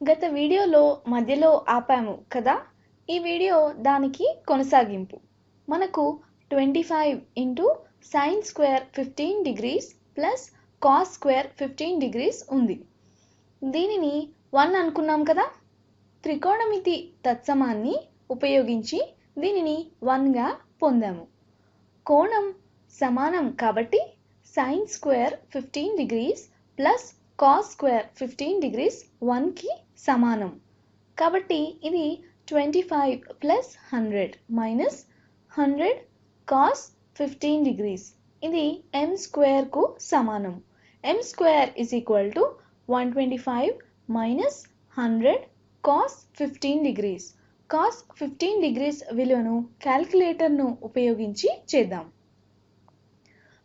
గత వీడియోలో మధ్యలో ఆపాము కదా? ఈ వీడియో దానికి కొనసాగింపు. మనకు twenty five into sine square fifteen degrees plus cos square fifteen degrees ఉంది. దీనిని వన్ అనుకున్నాం కదా? త్రికోణమితి తత్సమాన్ని ఉపయోగించి దీనిని వన్గా పొందాము. కోణం సమానం కాబట్టి sine square fifteen degrees plus cos square fifteen degrees వన్కి సమానం. కాబట్టి ఇది twenty five plus hundred minus hundred cos fifteen degrees ఇది ఎం స్క్వేర్కు సమానం. M square is equal to one twenty five minus hundred cos fifteen degrees cos fifteen degrees విలువను క్యాల్కులేటర్ను ఉపయోగించి చేద్దాం.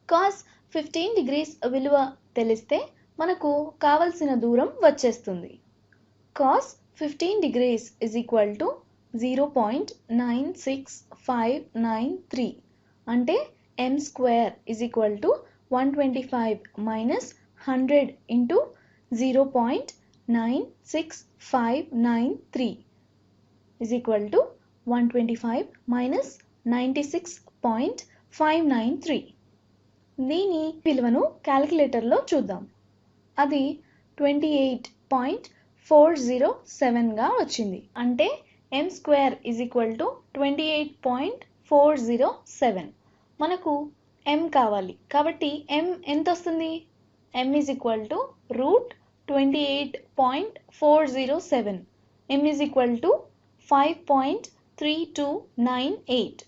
కాస్ ఫిఫ్టీన్ డిగ్రీస్ విలువ తెలిస్తే మనకు కావలసిన దూరం వచ్చేస్తుంది. Cos fifteen degrees is equal to zero point nine six five nine three అంటే M square is equal to one twenty five minus hundred into zero point nine six five nine three is equal to one twenty five minus ninety six point five nine three దీని విలువను క్యాలిక్యులేటర్లో చూద్దాం. అది twenty eight point four zero సెవెన్గా వచ్చింది. అంటే M square is equal to twenty eight point four zero seven మనకు M కావాలి. కాబట్టి ఎం ఎంత వస్తుంది M is equal to root twenty eight point four zero seven M is equal to five point three two nine eight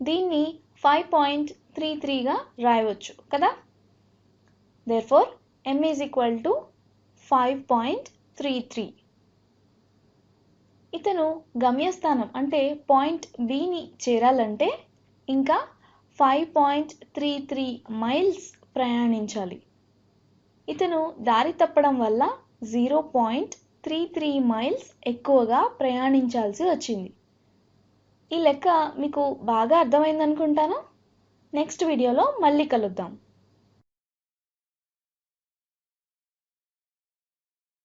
దీన్ని five point three త్రీగా రాయవచ్చు కదా? Therefore m is equal to five point three three ఇతను గమ్యస్థానం అంటే point బిని చేరాలంటే ఇంకా five point three three miles ప్రయాణించాలి. ఇతను దారి తప్పడం వల్ల zero point three three miles ఎక్కువగా ప్రయాణించాల్సి వచ్చింది. ఈ లెక్క మీకు బాగా అర్థమైందనుకుంటాను. నెక్స్ట్ వీడియోలో మళ్ళీ కలుద్దాం.